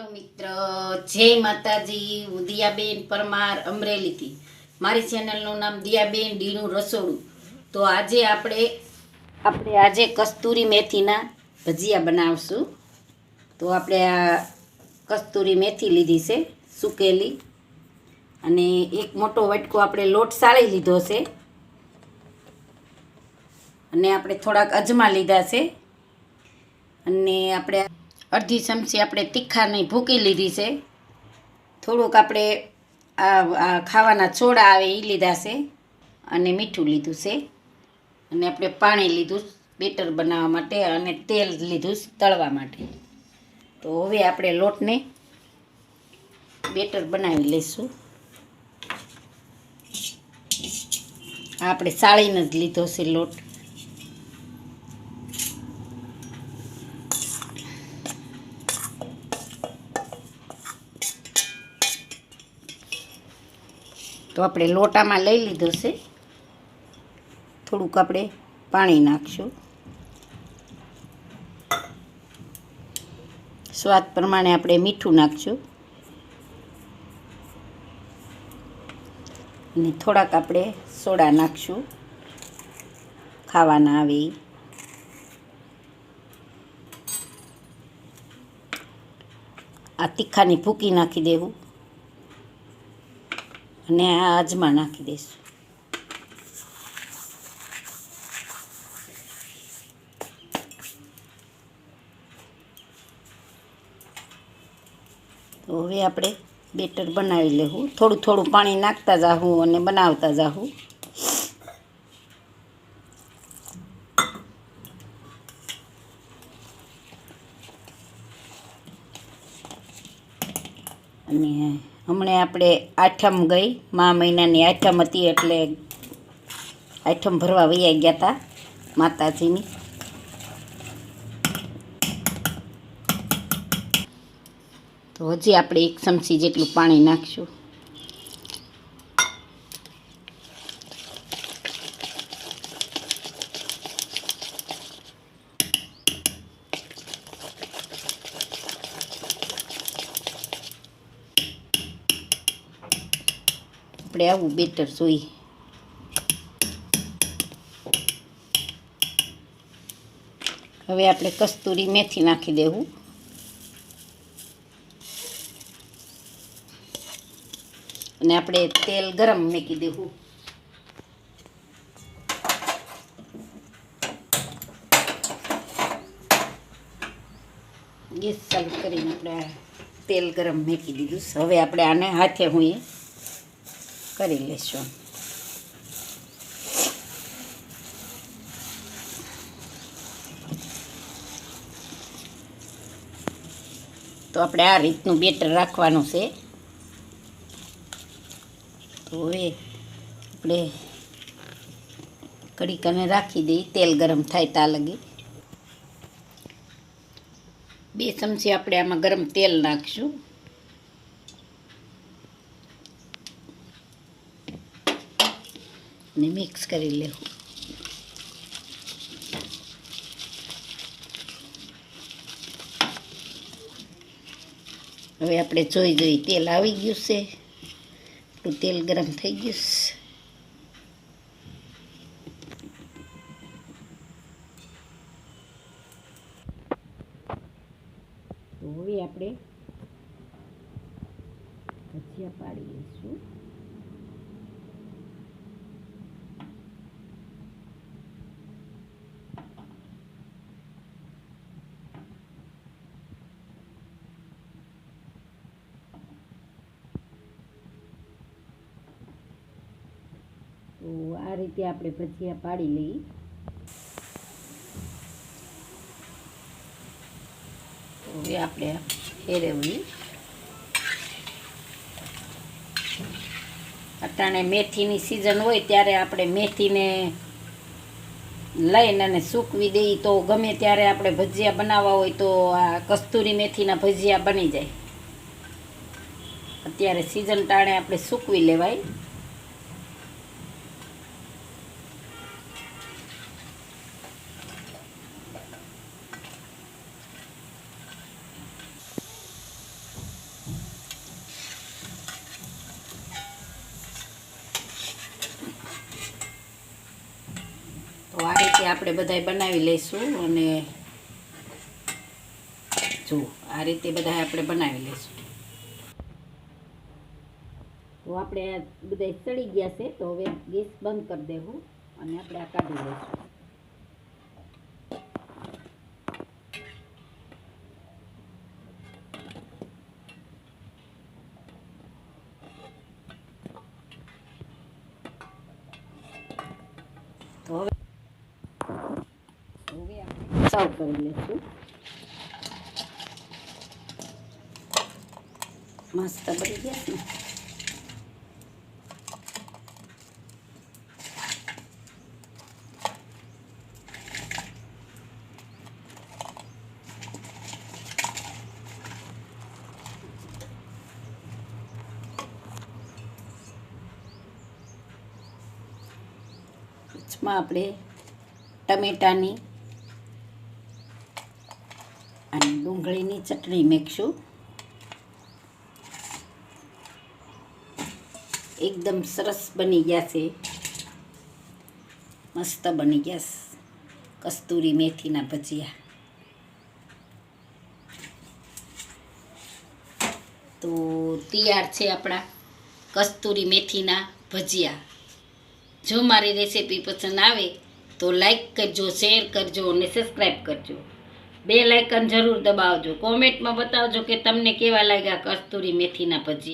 Hello મિત્ર, જય માતાજી, હું દિયાબેન પરમાર અમરેલીથી. મારી ચેનલનું નામ દિયાબેન ડીનું રસોડું. તો આજે આપણે આપણે આજે કસ્તુરી મેથીના ભજીયા બનાવશું. તો આપણે આ કસ્તુરી મેથી લીધી છે, સુકેલી. અને એક મોટો વટકો આપણે લોટ સાળી લીધો છે. અને આપણે થોડાક અજમા લીધા છે. અને આપણે અડધી ચમચી આપણે તીખાની ભૂકી લીધી છે. થોડુંક આપણે આ ખાવાના છોડા આવે એ લીધા છે અને મીઠું લીધું છે. અને આપણે પાણી લીધું બેટર બનાવવા માટે અને તેલ લીધું તળવા માટે. તો હવે આપણે લોટને બેટર બનાવી લઈશું. આપણે સાળીને જ લીધો છે લોટ. તો આપણે લોટામાં લઈ લીધો છે. થોડુંક આપણે પાણી નાખશું. સ્વાદ પ્રમાણે આપણે મીઠું નાખશું. અને થોડાક આપણે સોડા નાખશું. ખાવાના આવે. આ તીખાની ભૂકી નાખી દેવું. અને આ અજમા નાખી દઈશું. તો હવે આપણે બેટર બનાવી લેવું. થોડું થોડું પાણી નાખતા જાવું અને બનાવતા જાવું અને હમણે આપણે આઠમ ગઈ, મા મહિનાની આઠમ હતી એટલે આઠમ ભરવા વૈયા ગયા હતા માતાજીની. તો હજી આપણે એક ચમચી જેટલું પાણી નાખશું. આપણે આવું બેટર જોઈએ. હવે આપણે કસ્તુરી મેથી નાખી દેવું. અને આપણે તેલ ગરમ મૂકી દેવું. ગેસ ચાલુ કરીને આપણે તેલ ગરમ મૂકી દીધું હવે આપણે આને હાથે હું કરી લેશું. તો આપણે આ રીતનું બેટર રાખવાનું છે. તો હવે આપણે કડીકાને રાખી દઈએ, તેલ ગરમ થાય ત્યાં લગી. બે ચમચી આપણે આમાં ગરમ તેલ નાખશું. અને મિક્સ કરી લેવું હવે આપણે જોઈ જોઈ તેલ આવી ગયું છે. આપણું તેલ ગરમ થઈ ગયું છે. તો હવે આપણે ભજીયા પાડી લઈશું તો આ રીતે આપણે ભજીયા પાડી લઈએ. હવે આપણે ફેરવીએ. અટાણે મેથીની સિઝન હોય ત્યારે આપણે મેથીને લઈને અને સૂકવી દઈએ. તો ગમે ત્યારે આપણે ભજીયા બનાવવા હોય તો આ કસ્તુરી મેથીના ભજીયા બની જાય. અત્યારે સિઝન ટાણે આપણે સૂકવી લેવાય રીતે આપણે બધાય બનાવી લઈશું અને જો, આ રીતે બધા આપણે બનાવી લઈશું. તો આપણે બધા સડી ગયા છે, તો હવે ગેસ બંધ કરી દેવું અને આપણે આ કાઢી લઈશું. હવે સર્વ કરી લઈશું. મસ્ત બની ગયા ને. આપણે ટમેટાની અને ડુંગળીની ચટણી મેકશું. એકદમ સરસ બની ગયા છે. મસ્ત બની ગયા કસ્તુરી મેથીના ભજીયા. તો તૈયાર છે આપણા કસ્તુરી મેથીના ભજીયા. જો મારી રેસીપી પસંદ આવે તો લાઈક કરજો, શેર કરજો અને સબસ્ક્રાઈબ કરજો. બે લાઇકન જરૂર દબાવજો. કોમેન્ટમાં બતાવજો કે તમને કેવા લાગ્યા કસ્તુરી મેથીના ભજીયા.